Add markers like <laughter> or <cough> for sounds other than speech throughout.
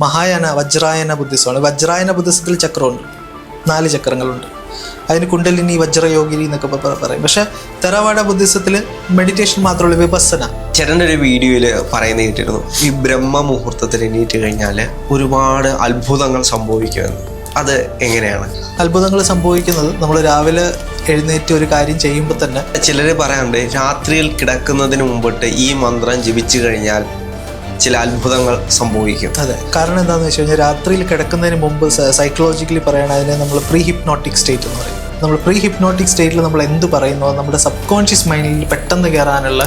മഹായാന വജ്രായന ബുദ്ധിസമാണ്. വജ്രായന ബുദ്ധിസത്തിൽ ചക്രമുണ്ട്. നാല് ചക്രങ്ങളുണ്ട്. അതിന് കുണ്ടലിനി വജ്രയോഗിനി എന്നൊക്കെ പറയും. പക്ഷെ തെറവാഡ ബുദ്ധിസത്തിൽ മെഡിറ്റേഷൻ മാത്രമുള്ള വിപස්සന ചേട്ടന്റെ ഒരു വീഡിയോയിൽ പറയുന്ന കേട്ടിരുന്നു. ഈ ബ്രഹ്മ മുഹൂർത്തത്തിൽ എണീറ്റ് കഴിഞ്ഞാൽ ഒരുപാട് അത്ഭുതങ്ങൾ സംഭവിക്കുമെന്ന്. അത് എങ്ങനെയാണ്? അത്ഭുതങ്ങൾ സംഭവിക്കുന്നത് നമ്മൾ രാവിലെ എഴുന്നേറ്റ് ഒരു കാര്യം ചെയ്യുമ്പോൾ തന്നെ ചിലർ പറയാറുണ്ട് രാത്രിയിൽ കിടക്കുന്നതിന് മുമ്പിട്ട് ഈ മന്ത്രം ജപിച്ചു കഴിഞ്ഞാൽ ചില അത്ഭുതങ്ങൾ സംഭവിക്കും. അതെ. കാരണം എന്താണെന്ന് വെച്ച് കഴിഞ്ഞാൽ രാത്രിയിൽ കിടക്കുന്നതിന് മുമ്പ് സൈക്കോളജിക്കലി പറയണ അതിനെ നമ്മൾ പ്രീ ഹിപ്നോട്ടിക് സ്റ്റേറ്റ് എന്ന് പറയും. നമ്മൾ പ്രീ ഹിപ്നോട്ടിക് സ്റ്റേറ്റിൽ നമ്മൾ എന്ത് പറയുന്നോ നമ്മുടെ സബ് കോൺഷ്യസ് മൈൻഡിൽ പെട്ടെന്ന് കയറാനുള്ള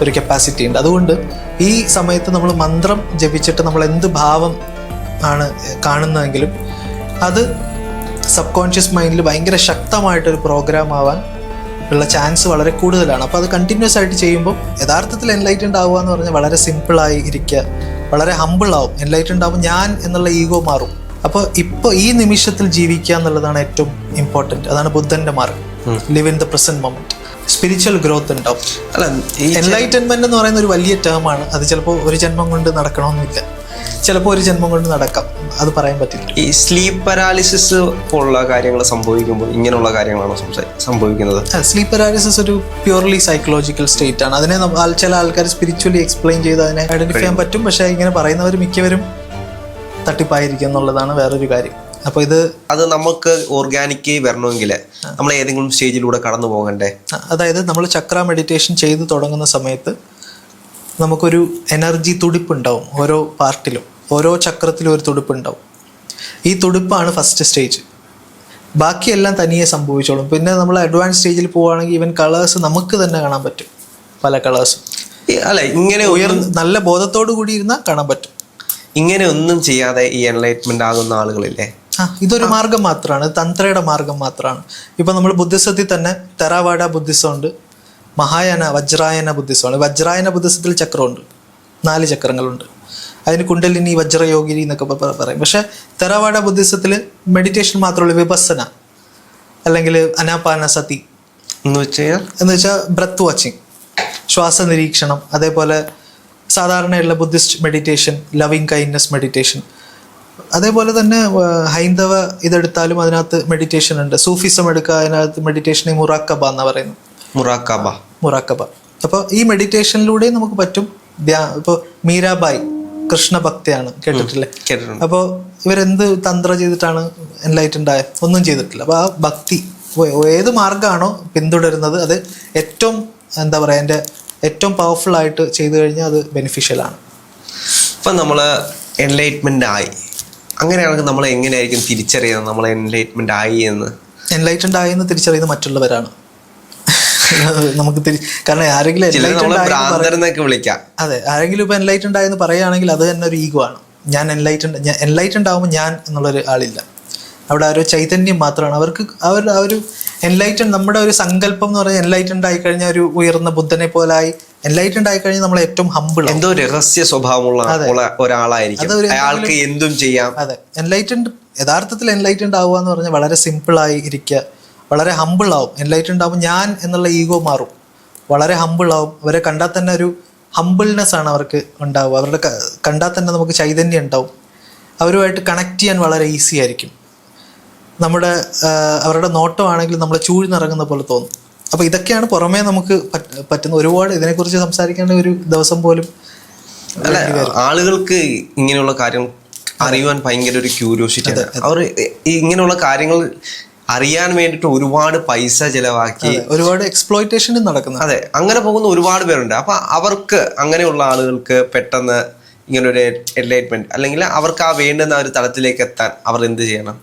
ഒരു കപ്പാസിറ്റി ഉണ്ട്. അതുകൊണ്ട് ഈ സമയത്ത് നമ്മൾ മന്ത്രം ജപിച്ചിട്ട് നമ്മൾ എന്ത് ഭാവം ആണ് കാണുന്നതെങ്കിലും അത് സബ് കോൺഷ്യസ് മൈൻഡിൽ ഭയങ്കര ശക്തമായിട്ടൊരു പ്രോഗ്രാം ആവാൻ ഉള്ള ചാൻസ് വളരെ കൂടുതലാണ്. അപ്പോൾ അത് കണ്ടിന്യൂസ് ആയിട്ട് ചെയ്യുമ്പോൾ യഥാർത്ഥത്തിൽ എൻലൈറ്റൻഡ് ആവുക എന്ന് പറഞ്ഞാൽ വളരെ സിമ്പിളായി ഇരിക്കുക. വളരെ ഹമ്പിൾ ആവും. എൻലൈറ്റൻഡ് ആവും ഞാൻ എന്നുള്ള ഈഗോ മാറും. അപ്പോൾ ഇപ്പോൾ ഈ നിമിഷത്തിൽ ജീവിക്കുക എന്നുള്ളതാണ് ഏറ്റവും ഇമ്പോർട്ടന്റ് അതാണ് ബുദ്ധന്റെ മാർഗം. Live in the present moment spiritual growth ഉണ്ടാവും. അല്ല ഈ എൻലൈറ്റൻമെന്റ് എന്ന് പറയുന്ന ഒരു വലിയ ടേമാണ് അത് ചിലപ്പോൾ ഒരു ജന്മം കൊണ്ട് നടക്കണമെന്നില്ല. ചിലപ്പോൾ ഒരു ജന്മം കൊണ്ട് നടക്കാം. അത് പറയാൻ പറ്റില്ല. ഈ സ്ലീപ്പ് പാരാലിസിസ് പോലുള്ള കാര്യങ്ങൾ സംഭവിക്കുമ്പോൾ ഇങ്ങനെയുള്ള കാര്യങ്ങളാണ് സംഭവിക്കുന്നത്? സ്ലീപ്പ് പാരാലിസിസ് ഒരു പ്യൂർലി സൈക്കോളജിക്കൽ സ്റ്റേറ്റ് ആണ്. അതിനെ ചില ആൾക്കാർ സ്പിരിച്വലി എക്സ്പ്ലെയിൻ ചെയ്ത് അതിനെ ഐഡന്റിഫൈ ചെയ്യാൻ പറ്റും. പക്ഷേ ഇങ്ങനെ പറയുന്നവർ മിക്കവരും തട്ടിപ്പായിരിക്കും എന്നുള്ളതാണ് വേറൊരു കാര്യം. അപ്പൊ ഇത് അത് നമുക്ക് ഓർഗാനിക് വരണമെങ്കിൽ നമ്മൾ ഏതെങ്കിലും സ്റ്റേജിലൂടെ കടന്നു പോകണ്ടേ? അതായത് നമ്മൾ ചക്ര മെഡിറ്റേഷൻ ചെയ്ത് തുടങ്ങുന്ന സമയത്ത് നമുക്കൊരു എനർജി തുടിപ്പ് ഉണ്ടാവും ഓരോ പാർട്ടിലും ഓരോ ചക്രത്തിലും ഒരു തുടുപ്പുണ്ടാവും. ഈ തുടുപ്പാണ് ഫസ്റ്റ് സ്റ്റേജ് ബാക്കിയെല്ലാം തനിയെ സംഭവിച്ചോളും. പിന്നെ നമ്മൾ അഡ്വാൻസ് സ്റ്റേജിൽ പോവുകയാണെങ്കിൽ ഇവൻ കളേഴ്സ് നമുക്ക് തന്നെ കാണാൻ പറ്റും. പല കളേഴ്സും അല്ല ഇങ്ങനെ ഉയർന്ന് നല്ല ബോധത്തോടു കൂടി ഇരുന്നാൽ കാണാൻ പറ്റും. ഇങ്ങനെ ഒന്നും ചെയ്യാതെ ഈ എൻലൈറ്റ്മെന്റ് ആകുന്ന ആളുകളില്ലേ? ആ ഇതൊരു മാർഗം മാത്രമാണ്. തന്ത്രയുടെ മാർഗം മാത്രമാണ്. ഇപ്പൊ നമ്മൾ ബുദ്ധിസത്തിൽ തന്നെ തെറാവാഡ ബുദ്ധിസം ഉണ്ട്. മഹായാന വജ്രായന ബുദ്ധിസമാണ് വജ്രായന ബുദ്ധിസത്തിൽ ചക്രമുണ്ട്. നാല് ചക്രങ്ങളുണ്ട്. അതിന് കുണ്ടലിനി വജ്രയോഗിനി എന്നൊക്കെ പറയും. പക്ഷെ തെറവാഡ ബുദ്ധിസത്തിൽ മെഡിറ്റേഷൻ മാത്രമുള്ള വിപസന അല്ലെങ്കിൽ അനാപാന സതി എന്ന് വെച്ചാൽ കഴിഞ്ഞാൽ? എന്ന് വെച്ചാൽ ബ്രത്ത് വാച്ചിങ് ശ്വാസ നിരീക്ഷണം. അതേപോലെ സാധാരണയുള്ള Buddhist meditation loving kindness meditation അതേപോലെ തന്നെ ഹൈന്ദവ ഇതെടുത്താലും അതിനകത്ത് മെഡിറ്റേഷൻ ഉണ്ട്. സൂഫിസം എടുക്കുക അതിനകത്ത് മെഡിറ്റേഷനെ മുറാക്കബ എന്ന് പറയുന്നു മുറാക്കബ. മുറാക്കബ. അപ്പോൾ ഈ മെഡിറ്റേഷനിലൂടെ നമുക്ക് പറ്റും ഇപ്പോൾ മീരാബായി. കൃഷ്ണഭക്തയാണ് കേട്ടിട്ടില്ലേ? അപ്പോൾ ഇവരെന്ത് തന്ത്ര ചെയ്തിട്ടാണ് എൻലൈറ്റൻഡ് ആയ ഒന്നും ചെയ്തിട്ടില്ല. അപ്പോൾ ആ ഭക്തി ഏത് മാർഗമാണോ പിന്തുടരുന്നത് അത് ഏറ്റവും എന്താ പറയുക എന്റെ ഏറ്റവും പവർഫുൾ ആയിട്ട് ചെയ്തു കഴിഞ്ഞാൽ അത് ബെനിഫിഷ്യലാണ് ഇപ്പം നമ്മൾ എൻലൈറ്റ്മെന്റ് ആയി. അങ്ങനെയാണെങ്കിൽ നമ്മൾ എങ്ങനെയായിരിക്കും തിരിച്ചറിയുന്നത്? നമ്മൾ എൻലൈറ്റ്മെന്റ് ആയി എന്ന്? എൻലൈറ്റൻഡ് എന്ന് തിരിച്ചറിയുന്നത് മറ്റുള്ളവരാണ്. <laughs> നമുക്ക് തിരി കാരണം ആരെങ്കിലും വിളിക്കാം. അതെ ആരെങ്കിലും ഇപ്പൊ എൻലൈറ്റൻഡ് ആയെന്ന് പറയുകയാണെങ്കിൽ അത് തന്നെ ഒരു ഈഗോ ആണ്. ഞാൻ എൻലൈറ്റൻഡ് എൻലൈറ്റൻഡ് ആകുമ്പോൾ ഞാൻ എന്നുള്ളൊരു ആളില്ല. അവിടെ ആ ഒരു ചൈതന്യം മാത്രമാണ്. അവർക്ക് അവർ ആ ഒരു എൻലൈറ്റൻ നമ്മുടെ ഒരു സങ്കല്പം എന്ന് പറഞ്ഞാൽ എൻലൈറ്റൻഡ് ആയി കഴിഞ്ഞാൽ ഒരു ഉയർന്ന ബുദ്ധനെ പോലായി എൻലൈറ്റൻഡ് ആയി കഴിഞ്ഞാൽ നമ്മൾ ഏറ്റവും ഹമ്പിൾ എന്തോ രഹസ്യ സ്വഭാവമുള്ള ഒരാളായിരിക്കും. അയാൾക്ക് എന്തും ചെയ്യാം. അതെ. എൻലൈറ്റൻഡ് യഥാർത്ഥത്തിൽ എൻലൈറ്റൻഡ് ആവുക എന്ന് പറഞ്ഞാൽ വളരെ സിമ്പിൾ ആയി ഇരിക്കുക വളരെ ഹമ്പിളാവും എൻലൈറ്റൻഡ് ആവും ഞാൻ എന്നുള്ള ഈഗോ മാറും. വളരെ ഹമ്പിളാവും അവരെ കണ്ടാൽ തന്നെ ഒരു ഹമ്പിൾനെസ് ആണ് അവർക്ക് ഉണ്ടാവുക. അവരുടെ കണ്ടാൽ തന്നെ നമുക്ക് ചൈതന്യം ഉണ്ടാവും. അവരുമായിട്ട് കണക്ട് ചെയ്യാൻ വളരെ ഈസി ആയിരിക്കും. നമ്മുടെ അവരുടെ നോട്ടമാണെങ്കിൽ നമ്മൾ ചൂഴ്ന്നിറങ്ങുന്ന പോലെ തോന്നും. അപ്പോൾ ഇതൊക്കെയാണ് പുറമേ നമുക്ക് പറ്റുന്ന ഒരുപാട് ഇതിനെക്കുറിച്ച് സംസാരിക്കേണ്ട ഒരു ദിവസം പോലും അല്ല ആളുകൾക്ക് ഇങ്ങനെയുള്ള കാര്യം അറിയുവാൻ ഭയങ്കര ഒരു ക്യൂരിയോസിറ്റി അവർ ഇങ്ങനെയുള്ള കാര്യങ്ങൾ അറിയാൻ വേണ്ടിട്ട് ഒരുപാട് പൈസ ചിലവാക്കി ഒരുപാട് എക്സ്പ്ലോയിറ്റേഷനും നടക്കുന്നത് അതെ അങ്ങനെ പോകുന്ന ഒരുപാട് പേരുണ്ട്. അപ്പൊ അവർക്ക് അങ്ങനെയുള്ള ആളുകൾക്ക് പെട്ടെന്ന് ഇങ്ങനൊരു എൻലൈറ്റ്മെന്റ് അല്ലെങ്കിൽ അവർക്ക് ആ വേണ്ടുന്ന ഒരു തലത്തിലേക്ക് എത്താൻ അവർ എന്ത് ചെയ്യണം?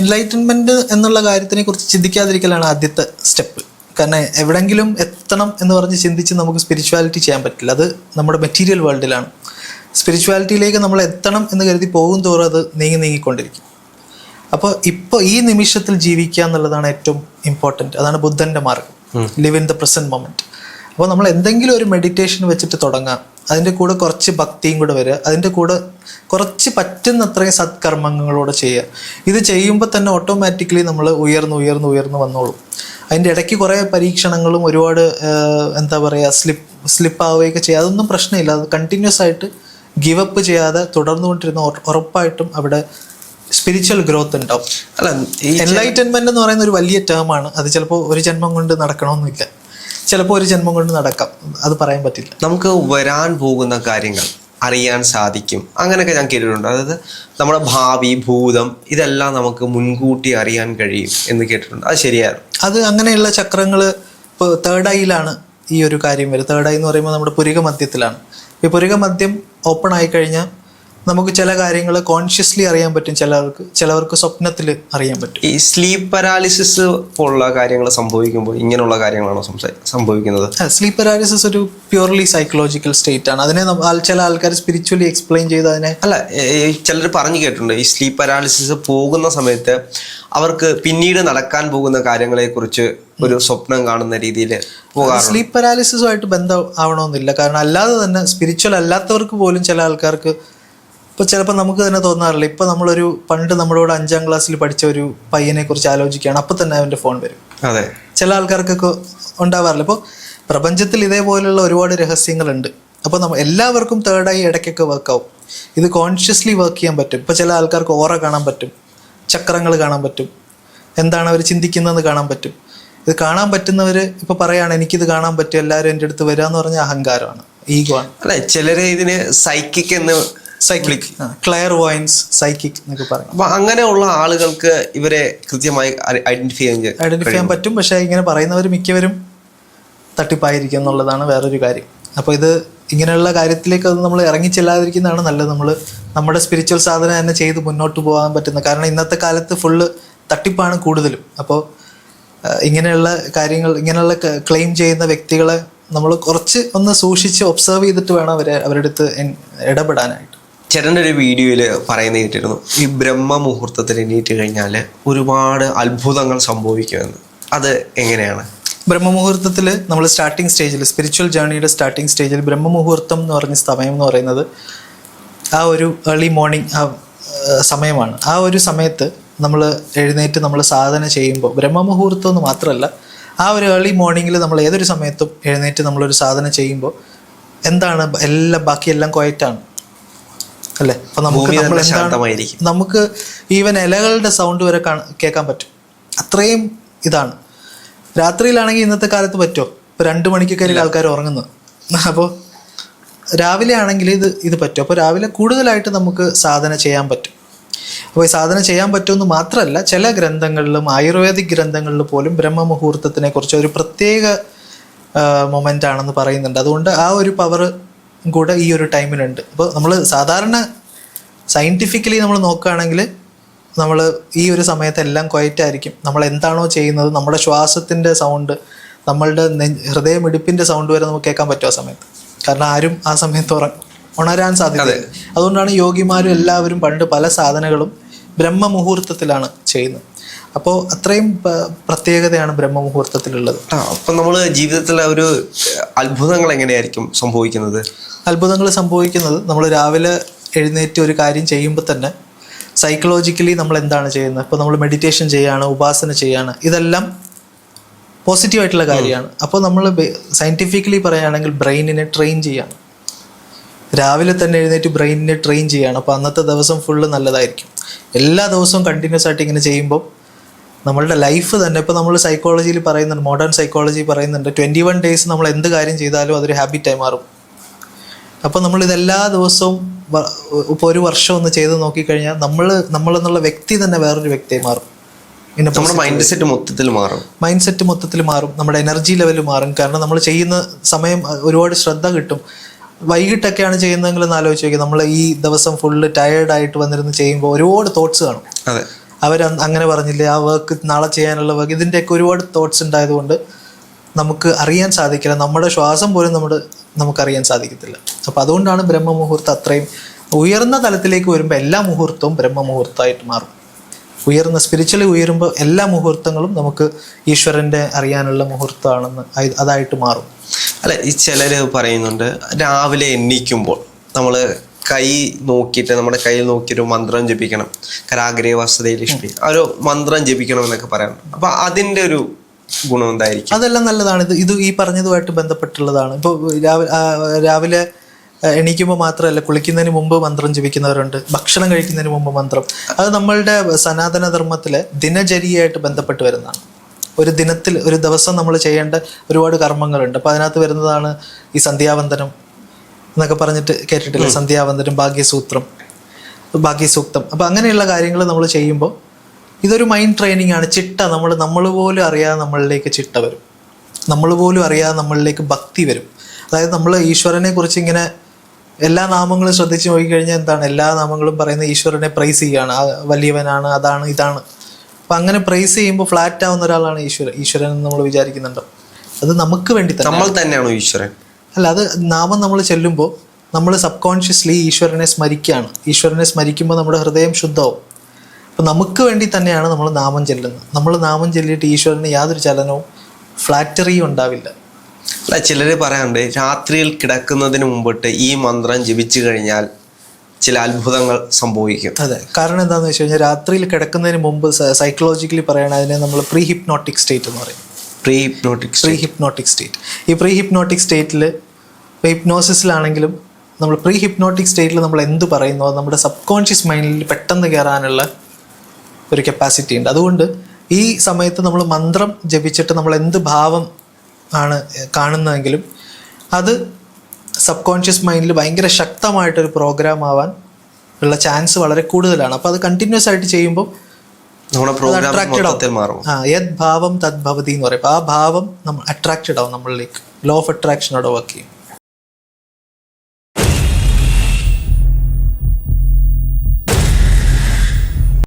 എൻലൈറ്റൻമെന്റ് എന്നുള്ള കാര്യത്തിനെ കുറിച്ച് ചിന്തിക്കാതിരിക്കലാണ് ആദ്യത്തെ സ്റ്റെപ്പ് കാരണം എവിടെങ്കിലും എത്തണം എന്ന് പറഞ്ഞ് ചിന്തിച്ച് നമുക്ക് സ്പിരിച്വാലിറ്റി ചെയ്യാൻ പറ്റില്ല. അത് നമ്മുടെ മെറ്റീരിയൽ വേൾഡിലാണ് സ്പിരിച്വാലിറ്റിയിലേക്ക് നമ്മൾ എത്തണം എന്ന് കരുതി പോകും തോറും അത് നീങ്ങി നീങ്ങിക്കൊണ്ടിരിക്കും. അപ്പോൾ ഇപ്പോൾ ഈ നിമിഷത്തിൽ ജീവിക്കുക എന്നുള്ളതാണ് ഏറ്റവും ഇമ്പോർട്ടന്റ് അതാണ് ബുദ്ധന്റെ മാർഗം. Live in the present moment അപ്പോൾ നമ്മൾ എന്തെങ്കിലും ഒരു മെഡിറ്റേഷൻ വെച്ചിട്ട് തുടങ്ങാം. അതിന്റെ കൂടെ കുറച്ച് ഭക്തിയും കൂടെ വരിക. അതിന്റെ കൂടെ കുറച്ച് പറ്റുന്നത്രയും സത്കർമ്മങ്ങളോടെ ചെയ്യുക. ഇത് ചെയ്യുമ്പോൾ തന്നെ ഓട്ടോമാറ്റിക്കലി നമ്മൾ ഉയർന്നു ഉയർന്നു ഉയർന്നു വന്നോളും. അതിന്റെ ഇടയ്ക്ക് കുറേ പരീക്ഷണങ്ങളും ഒരുപാട് എന്താ പറയുക സ്ലിപ്പ് സ്ലിപ്പ് ആവുകയൊക്കെ ചെയ്യുക. അതൊന്നും പ്രശ്നമില്ല. അത് കണ്ടിന്യൂസ് ആയിട്ട് ഗിവ് അപ്പ് ചെയ്യാതെ തുടർന്നുകൊണ്ടിരുന്ന ഉറ- ഉറപ്പായിട്ടും അവിടെ സ്പിരിച്വൽ ഗ്രോത്ത് ഉണ്ടാവും അല്ല ഈ എൻലൈറ്റൻമെന്റ് എന്ന് പറയുന്ന ഒരു വലിയ ടേം ആണ്. അത് ചിലപ്പോൾ ഒരു ജന്മം കൊണ്ട് നടക്കണമെന്നില്ല. ചിലപ്പോൾ ഒരു ജന്മം കൊണ്ട് നടക്കാം. അത് പറയാൻ പറ്റില്ല. നമുക്ക് വരാൻ പോകുന്ന കാര്യങ്ങൾ അറിയാൻ സാധിക്കും. അങ്ങനെയൊക്കെ ഞാൻ കേട്ടിട്ടുണ്ട്. അതായത് നമ്മുടെ ഭാവി ഭൂതം ഇതെല്ലാം നമുക്ക് മുൻകൂട്ടി അറിയാൻ കഴിയും എന്ന് കേട്ടിട്ടുണ്ട്. അത് ശരിയാണ് അത് അങ്ങനെയുള്ള ചക്രങ്ങൾ ഇപ്പോൾ തേർഡ് ഐയിലാണ് ഈ ഒരു കാര്യം വരുന്നത് തേർഡ് ഐ എന്ന് പറയുമ്പോൾ നമ്മുടെ പുരിക മധ്യത്തിലാണ് ഈ പുരിക മദ്യം ഓപ്പൺ ആയി കഴിഞ്ഞാൽ നമുക്ക് ചില കാര്യങ്ങൾ കോൺഷ്യസ്ലി അറിയാൻ പറ്റും. ചിലർക്ക് ചിലവർക്ക് സ്വപ്നത്തിൽ അറിയാൻ പറ്റും. ഈ സ്ലീപ്പ് പരാലിസിസ് പോലുള്ള കാര്യങ്ങൾ സംഭവിക്കുമ്പോൾ ഇങ്ങനെയുള്ള കാര്യങ്ങളാണോ സംഭവിക്കുന്നത്? സ്ലീപ്പ് പരാലിസിസ് ഒരു പ്യൂർലി സൈക്കോളജിക്കൽ സ്റ്റേറ്റ് ആണ്. അതിനെ ചില ആൾക്കാർ സ്പിരിച്വലി എക്സ്പ്ലെയിൻ ചെയ്ത് അതിനെ അല്ല ചിലർ പറഞ്ഞു കേട്ടിട്ടുണ്ട് ഈ സ്ലീപ്പ് പരാലിസിസ് പോകുന്ന സമയത്ത് അവർക്ക് പിന്നീട് നടക്കാൻ പോകുന്ന കാര്യങ്ങളെ കുറിച്ച് ഒരു സ്വപ്നം കാണുന്ന രീതിയിൽ സ്ലീപ്പ് പരാലിസിസുമായിട്ട് ബന്ധം ആവണമെന്നില്ല. കാരണം അല്ലാതെ തന്നെ സ്പിരിച്വൽ അല്ലാത്തവർക്ക് പോലും ചില ആൾക്കാർക്ക് ഇപ്പോൾ ചിലപ്പോൾ നമുക്ക് തന്നെ തോന്നാറില്ല. ഇപ്പോൾ നമ്മളൊരു പണ്ട് നമ്മളോട് അഞ്ചാം ക്ലാസ്സിൽ പഠിച്ച ഒരു പയ്യനെ കുറിച്ച് ആലോചിക്കുകയാണ്. അപ്പോൾ തന്നെ അവന്റെ ഫോൺ വരും. അതെ. ചില ആൾക്കാർക്കൊക്കെ ഉണ്ടാവാറില്ല. ഇപ്പോൾ പ്രപഞ്ചത്തിൽ ഇതേപോലെയുള്ള ഒരുപാട് രഹസ്യങ്ങളുണ്ട്. അപ്പോൾ നമ്മൾ എല്ലാവർക്കും തേർഡായി ഇടയ്ക്കൊക്കെ വർക്ക് ആവും. ഇത് കോൺഷ്യസ്ലി വർക്ക് ചെയ്യാൻ പറ്റും. ഇപ്പോൾ ചില ആൾക്കാർക്ക് ഓറ കാണാൻ പറ്റും. ചക്രങ്ങൾ കാണാൻ പറ്റും. എന്താണ് അവർ ചിന്തിക്കുന്നതെന്ന് കാണാൻ പറ്റും. ഇത് കാണാൻ പറ്റുന്നവർ ഇപ്പോൾ പറയാണ് എനിക്കിത് കാണാൻ പറ്റും. എല്ലാവരും എന്റെ അടുത്ത് വരിക എന്ന് പറഞ്ഞ അഹങ്കാരമാണ്. ഈഗോ ആണ്. അല്ലെ ചിലരെ ഇതിന് സൈക്കിക് എന്ന് സൈക്ലിക് ക്ലയർ വോയിൻസ് സൈക്കിക് എന്നൊക്കെ പറയും. അപ്പൊ അങ്ങനെയുള്ള ആളുകൾക്ക് ഇവരെ കൃത്യമായി ഐഡന്റിഫൈ ചെയ്യാൻ ഐഡന്റിഫൈ ചെയ്യാൻ പറ്റും. പക്ഷേ ഇങ്ങനെ പറയുന്നവർ മിക്കവരും തട്ടിപ്പായിരിക്കും എന്നുള്ളതാണ് വേറൊരു കാര്യം. അപ്പോൾ ഇത് ഇങ്ങനെയുള്ള കാര്യത്തിലേക്ക് അത് നമ്മൾ ഇറങ്ങിച്ചെല്ലാതിരിക്കുന്നതാണ് നല്ലത്. നമ്മൾ നമ്മുടെ സ്പിരിച്വൽ സാധനം തന്നെ ചെയ്ത് മുന്നോട്ട് പോകാൻ പറ്റുന്ന കാരണം ഇന്നത്തെ കാലത്ത് ഫുള്ള് തട്ടിപ്പാണ് കൂടുതലും. അപ്പോൾ ഇങ്ങനെയുള്ള കാര്യങ്ങൾ ഇങ്ങനെയുള്ള ക്ലെയിം ചെയ്യുന്ന വ്യക്തികളെ നമ്മൾ കുറച്ച് ഒന്ന് സൂക്ഷിച്ച് ഒബ്സർവ് ചെയ്തിട്ട് വേണം അവരെ അവരുടെ അടുത്ത് ഇടപെടാനായിട്ട്. ചേട്ടന്റെ ഒരു വീഡിയോയിൽ പറയുന്ന കേട്ടിരുന്നു ഈ ബ്രഹ്മ മുഹൂർത്തത്തിൽ എണീറ്റ് കഴിഞ്ഞാൽ ഒരുപാട് അത്ഭുതങ്ങൾ സംഭവിക്കുമെന്ന്. അത് എങ്ങനെയാണ്? ബ്രഹ്മമുഹൂർത്തത്തിൽ നമ്മൾ സ്റ്റാർട്ടിംഗ് സ്റ്റേജിൽ സ്പിരിച്വൽ ജേർണിയുടെ സ്റ്റാർട്ടിംഗ് സ്റ്റേജിൽ ബ്രഹ്മമുഹൂർത്തം എന്ന് പറഞ്ഞ സമയം എന്ന് പറയുന്നത് ആ ഒരു ഏർലി മോർണിംഗ് ആ സമയമാണ്. ആ ഒരു സമയത്ത് നമ്മൾ എഴുന്നേറ്റ് നമ്മൾ സാധന ചെയ്യുമ്പോൾ ബ്രഹ്മമുഹൂർത്തം എന്ന് മാത്രമല്ല ആ ഒരു ഏർലി മോർണിംഗിൽ നമ്മൾ ഏതൊരു സമയത്തും എഴുന്നേറ്റ് നമ്മളൊരു സാധന ചെയ്യുമ്പോൾ എന്താണ് എല്ലാം ബാക്കിയെല്ലാം ക്വയറ്റാണ് അല്ലേ? അപ്പൊ നമുക്ക് നമ്മൾ എന്താണ് നമുക്ക് ഈവൻ ഇലകളുടെ സൗണ്ട് വരെ കേൾക്കാൻ പറ്റും. അത്രയും ഇതാണ്. രാത്രിയിലാണെങ്കിൽ ഇന്നത്തെ കാലത്ത് പറ്റുമോ? ഇപ്പൊ രണ്ട് മണിക്കൊക്കെ കയറി ആൾക്കാർ ഉറങ്ങുന്നത്. അപ്പോൾ രാവിലെ ആണെങ്കിൽ ഇത് ഇത് പറ്റും. അപ്പോൾ രാവിലെ കൂടുതലായിട്ട് നമുക്ക് സാധന ചെയ്യാൻ പറ്റും. അപ്പോൾ ഈ സാധന ചെയ്യാൻ പറ്റുമെന്ന് മാത്രമല്ല ചില ഗ്രന്ഥങ്ങളിലും ആയുർവേദിക് ഗ്രന്ഥങ്ങളിൽ പോലും ബ്രഹ്മമുഹൂർത്തത്തിനെ കുറിച്ച് ഒരു പ്രത്യേക മൊമെന്റ് ആണെന്ന് പറയുന്നുണ്ട്. അതുകൊണ്ട് ആ ഒരു പവർ കൂടെ ഈ ഒരു ടൈമിലുണ്ട്. അപ്പോൾ നമ്മൾ സാധാരണ സയന്റിഫിക്കലി നമ്മൾ നോക്കുകയാണെങ്കിൽ നമ്മൾ ഈ ഒരു സമയത്തെല്ലാം ക്വയറ്റ് ആയിരിക്കും. നമ്മൾ എന്താണോ ചെയ്യുന്നത് നമ്മുടെ ശ്വാസത്തിന്റെ സൗണ്ട് നമ്മളുടെ ഹൃദയമിടിപ്പിന്റെ സൗണ്ട് വരെ നമുക്ക് കേൾക്കാൻ പറ്റും ആ സമയത്ത്. കാരണം ആരും ആ സമയത്ത് ഉറ ഉണരാൻ സാധ്യത അതുകൊണ്ടാണ് യോഗിമാരും എല്ലാവരും പണ്ട് പല സാധനങ്ങളും ബ്രഹ്മമുഹൂർത്തത്തിലാണ് ചെയ്യുന്നത്. അപ്പോൾ അത്രയും പ്രത്യേകതയാണ് ബ്രഹ്മമുഹൂർത്തത്തിലുള്ളത്. അപ്പം നമ്മൾ ജീവിതത്തിലെ ഒരു അത്ഭുതങ്ങൾ എങ്ങനെയായിരിക്കും സംഭവിക്കുന്നത്? അത്ഭുതങ്ങൾ സംഭവിക്കുന്നത് നമ്മൾ രാവിലെ എഴുന്നേറ്റ് ഒരു കാര്യം ചെയ്യുമ്പോൾ തന്നെ സൈക്കോളജിക്കലി നമ്മൾ എന്താണ് ചെയ്യുന്നത്? ഇപ്പോൾ നമ്മൾ മെഡിറ്റേഷൻ ചെയ്യാണ് ഉപാസന ചെയ്യാണ് ഇതെല്ലാം പോസിറ്റീവ് ആയിട്ടുള്ള കാര്യമാണ്. അപ്പോൾ നമ്മൾ സയന്റിഫിക്കലി പറയുകയാണെങ്കിൽ ബ്രെയിനിനെ ട്രെയിൻ ചെയ്യാണ്. രാവിലെ തന്നെ എഴുന്നേറ്റ് ബ്രെയിനിനെ ട്രെയിൻ ചെയ്യാണ്. അപ്പോൾ അന്നത്തെ ദിവസം ഫുള്ള് നല്ലതായിരിക്കും. എല്ലാ ദിവസവും കണ്ടിന്യൂസ് ആയിട്ട് ഇങ്ങനെ ചെയ്യുമ്പോൾ നമ്മളുടെ ലൈഫ് തന്നെ ഇപ്പോൾ നമ്മൾ സൈക്കോളജിയിൽ പറയുന്നുണ്ട് മോഡേൺ സൈക്കോളജി പറയുന്നുണ്ട് ട്വന്റി വൺ ഡേയ്സ് നമ്മൾ എന്ത് കാര്യം ചെയ്താലും അതൊരു ഹാബിറ്റായി മാറും. അപ്പോൾ നമ്മൾ ഇതെല്ലാ ദിവസവും ഇപ്പോൾ ഒരു വർഷം ഒന്ന് ചെയ്ത് നോക്കിക്കഴിഞ്ഞാൽ നമ്മൾ നമ്മളെന്നുള്ള വ്യക്തി തന്നെ വേറൊരു വ്യക്തിയായി മാറും. പിന്നെ നമ്മുടെ മൈൻഡ് സെറ്റ് മൊത്തത്തിൽ മാറും. മൈൻഡ് സെറ്റ് മൊത്തത്തിൽ മാറും. നമ്മുടെ എനർജി ലെവൽ മാറും. കാരണം നമ്മൾ ചെയ്യുന്ന സമയം ഒരുപാട് ശ്രദ്ധ കിട്ടും. വൈകിട്ടൊക്കെയാണ് ചെയ്യുന്നതെങ്കിൽ ഒന്ന് ആലോചിച്ച് നോക്കി നമ്മൾ ഈ ദിവസം ഫുള്ള് ടയേർഡ് ആയിട്ട് വന്നിരുന്ന് ചെയ്യുമ്പോൾ ഒരുപാട് തോട്ട്സ് കാണും. അവർ അങ്ങനെ പറഞ്ഞില്ലേ ആ വർക്ക് നാളെ ചെയ്യാനുള്ള വർക്ക് ഇതിന്റെയൊക്കെ ഒരുപാട് തോട്ട്സ് ഉണ്ടായതുകൊണ്ട് നമുക്ക് അറിയാൻ സാധിക്കില്ല. നമ്മുടെ ശ്വാസം പോലും നമ്മുടെ നമുക്കറിയാൻ സാധിക്കത്തില്ല. അപ്പോൾ അതുകൊണ്ടാണ് ബ്രഹ്മമുഹൂർത്തം അത്രയും ഉയർന്ന തലത്തിലേക്ക് വരുമ്പോൾ എല്ലാ മുഹൂർത്തവും ബ്രഹ്മമുഹൂർത്തമായിട്ട് മാറും. ഉയർന്ന സ്പിരിച്വലി ഉയരുമ്പോൾ എല്ലാ മുഹൂർത്തങ്ങളും നമുക്ക് ഈശ്വരന്റെ അറിയാനുള്ള മുഹൂർത്തമാണെന്ന് അതായിട്ട് മാറും. അല്ല ഈ ചിലർ പറയുന്നുണ്ട് രാവിലെ എണ്ണീക്കുമ്പോൾ നമ്മൾ കൈ നോക്കിയിട്ട് നമ്മുടെ കയ്യിൽ നോക്കിയൊരു മന്ത്രം ജപിക്കണം. കരാഗ്രേ വസ്തുതയിൽ ഇഷ്ടം ആ ഒരു മന്ത്രം ജപിക്കണം എന്നൊക്കെ പറയാം അപ്പൊ അതിന്റെ ഒരു ഗുണം എന്തായിരിക്കും അതെല്ലാം നല്ലതാണ്. ഇത് ഇത് ഈ പറഞ്ഞതുമായിട്ട് ബന്ധപ്പെട്ടുള്ളതാണ്. ഇപ്പോൾ രാവിലെ രാവിലെ എണീക്കുമ്പോൾ മാത്രമല്ല കുളിക്കുന്നതിന് മുമ്പ് മന്ത്രം ജപിക്കുന്നവരുണ്ട്. ഭക്ഷണം കഴിക്കുന്നതിന് മുമ്പ് മന്ത്രം. അത് നമ്മളുടെ സനാതന ധർമ്മത്തിലെ ദിനചര്യയായിട്ട് ബന്ധപ്പെട്ട് വരുന്നതാണ്. ഒരു ദിനത്തിൽ ഒരു ദിവസം നമ്മൾ ചെയ്യേണ്ട ഒരുപാട് കർമ്മങ്ങളുണ്ട്. അപ്പോൾ അതിനകത്ത് വരുന്നതാണ് ഈ സന്ധ്യാവന്തനം എന്നൊക്കെ പറഞ്ഞിട്ട് കേട്ടിട്ടില്ല? സന്ധ്യാവന്തനം ഭാഗ്യസൂത്രം ഭാഗ്യസൂക്തം. അപ്പോൾ അങ്ങനെയുള്ള കാര്യങ്ങൾ നമ്മൾ ചെയ്യുമ്പോൾ ഇതൊരു മൈൻഡ് ട്രെയിനിങ് ആണ്. ചിട്ട നമ്മൾ നമ്മൾ പോലും അറിയാതെ നമ്മളിലേക്ക് ചിട്ട വരും. നമ്മൾ പോലും അറിയാതെ നമ്മളിലേക്ക് ഭക്തി വരും. അതായത് നമ്മൾ ഈശ്വരനെ കുറിച്ച് ഇങ്ങനെ എല്ലാ നാമങ്ങളും ശ്രദ്ധിച്ച് നോക്കിക്കഴിഞ്ഞാൽ എന്താണ്? എല്ലാ നാമങ്ങളും പറയുന്ന ഈശ്വരനെ പ്രൈസ് ചെയ്യുകയാണ്. വലിയവനാണ് അതാണ് ഇതാണ്. അപ്പം അങ്ങനെ പ്രൈസ് ചെയ്യുമ്പോൾ ഫ്ലാറ്റ് ആവുന്ന ഒരാളാണ് ഈശ്വരൻ. ഈശ്വരൻ എന്ന് നമ്മൾ വിചാരിക്കുന്നുണ്ടോ? അത് നമുക്ക് വേണ്ടി തന്നെ. നമ്മൾ തന്നെയാണോ ഈശ്വരൻ? അല്ല അത് നാമം നമ്മൾ ചെല്ലുമ്പോൾ നമ്മൾ സബ് കോൺഷ്യസ്ലി ഈശ്വരനെ സ്മരിക്കുകയാണ്. ഈശ്വരനെ സ്മരിക്കുമ്പോൾ നമ്മുടെ ഹൃദയം ശുദ്ധവും അപ്പം നമുക്ക് വേണ്ടി തന്നെയാണ് നമ്മൾ നാമം ചെല്ലുന്നത്. നമ്മൾ നാമം ചെല്ലിയിട്ട് ഈശ്വരന് യാതൊരു ചലനവും ഫ്ലാറ്ററിയും ഉണ്ടാവില്ല. അല്ല ചിലർ പറയാറുണ്ട് രാത്രിയിൽ കിടക്കുന്നതിന് മുമ്പിട്ട് ഈ മന്ത്രം ജപിച്ചു കഴിഞ്ഞാൽ ചില അത്ഭുതങ്ങൾ സംഭവിക്കും. അതെ. കാരണം എന്താണെന്ന് വെച്ച് കഴിഞ്ഞാൽ രാത്രിയിൽ കിടക്കുന്നതിന് മുമ്പ് സൈക്കോളജിക്കലി പറയണ അതിനെ നമ്മൾ പ്രീ ഹിപ്നോട്ടിക് സ്റ്റേറ്റ് എന്ന് പറയും. Pre hypnotic pre hypnotic state ഈ പ്രീ ഹിപ്നോട്ടിക് സ്റ്റേറ്റിൽ ഹിപ്നോസിസിലാണെങ്കിലും നമ്മൾ പ്രീ ഹിപ്നോട്ടിക് സ്റ്റേറ്റിൽ നമ്മൾ എന്ത് പറയുന്നോ നമ്മുടെ സബ് കോൺഷ്യസ് മൈൻഡിൽ പെട്ടെന്ന് കയറാനുള്ള ഒരു കപ്പാസിറ്റി ഉണ്ട്. അതുകൊണ്ട് ഈ സമയത്ത് നമ്മൾ മന്ത്രം ജപിച്ചിട്ട് നമ്മൾ എന്ത് ഭാവം ആണ് കാണുന്നതെങ്കിലും അത് സബ് കോൺഷ്യസ് മൈൻഡിൽ ഭയങ്കര ശക്തമായിട്ടൊരു പ്രോഗ്രാം ആവാൻ ഉള്ള ചാൻസ് വളരെ കൂടുതലാണ്. അപ്പോൾ അത് കണ്ടിന്യൂസ് ആയിട്ട് ചെയ്യുമ്പോൾ ആവും. ആ യത് ഭാവം തദ് ഭവതി എന്ന് പറയുമ്പോൾ ആ ഭാവം നമ്മൾ അട്രാക്റ്റഡ് ആവും നമ്മളിലേക്ക്. ലോ ഓഫ് അട്രാക്ഷനോടെ വർക്ക് ചെയ്യും.